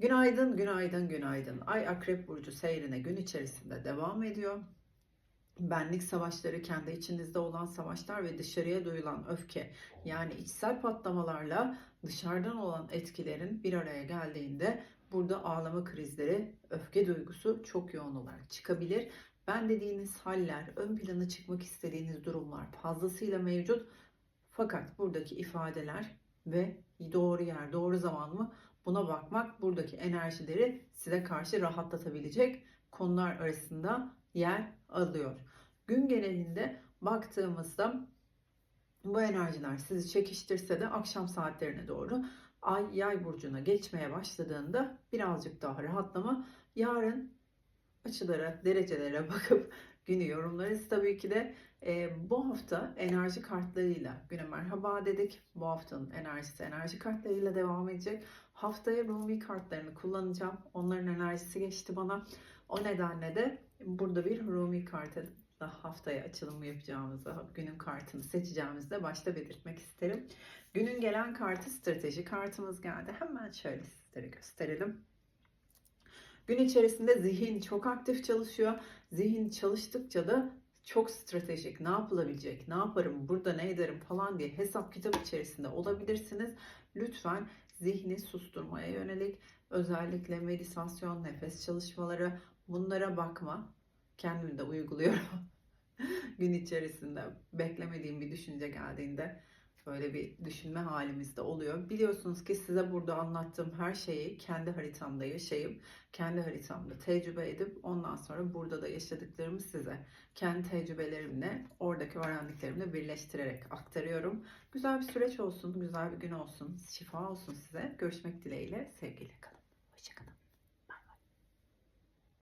Günaydın, günaydın, günaydın. Ay Akrep Burcu seyrine gün içerisinde devam ediyor. Benlik savaşları, kendi içinizde olan savaşlar ve dışarıya duyulan öfke, yani içsel patlamalarla dışarıdan olan etkilerin bir araya geldiğinde burada ağlama krizleri, öfke duygusu çok yoğun olarak çıkabilir. Ben dediğiniz haller, ön plana çıkmak istediğiniz durumlar fazlasıyla mevcut. Fakat buradaki ifadeler ve doğru yer, doğru zaman mı? Buna bakmak buradaki enerjileri size karşı rahatlatabilecek konular arasında yer alıyor. Gün genelinde baktığımızda bu enerjiler sizi çekiştirse de akşam saatlerine doğru ay yay burcuna geçmeye başladığında birazcık daha rahatlama. Yarın açılara, derecelere bakıp günü yorumlarız tabii ki de. Ee, bu hafta enerji kartlarıyla güne merhaba dedik. Bu haftanın enerjisi enerji kartlarıyla devam edecek. Haftaya Rumi kartlarını kullanacağım. Onların enerjisi geçti bana. O nedenle de burada bir Rumi kartı da haftaya açılımı yapacağımızı, günün kartını seçeceğimizde başta belirtmek isterim. Günün gelen kartı strateji kartımız geldi. Hemen şöyle sizlere gösterelim. Gün içerisinde zihin çok aktif çalışıyor. Zihin çalıştıkça da çok stratejik, ne yapılabilecek, ne yaparım, burada ne ederim falan diye hesap kitap içerisinde olabilirsiniz. Lütfen zihni susturmaya yönelik özellikle meditasyon, nefes çalışmaları bunlara bakma. Kendim de uyguluyorum. Gün içerisinde beklemediğim bir düşünce geldiğinde böyle bir düşünme halimizde oluyor. Biliyorsunuz ki size burada anlattığım her şeyi kendi haritamda yaşayıp, kendi haritamda tecrübe edip ondan sonra burada da yaşadıklarımı size kendi tecrübelerimle, oradaki öğrendiklerimle birleştirerek aktarıyorum. Güzel bir süreç olsun, güzel bir gün olsun, şifa olsun size. Görüşmek dileğiyle, sevgiyle kalın.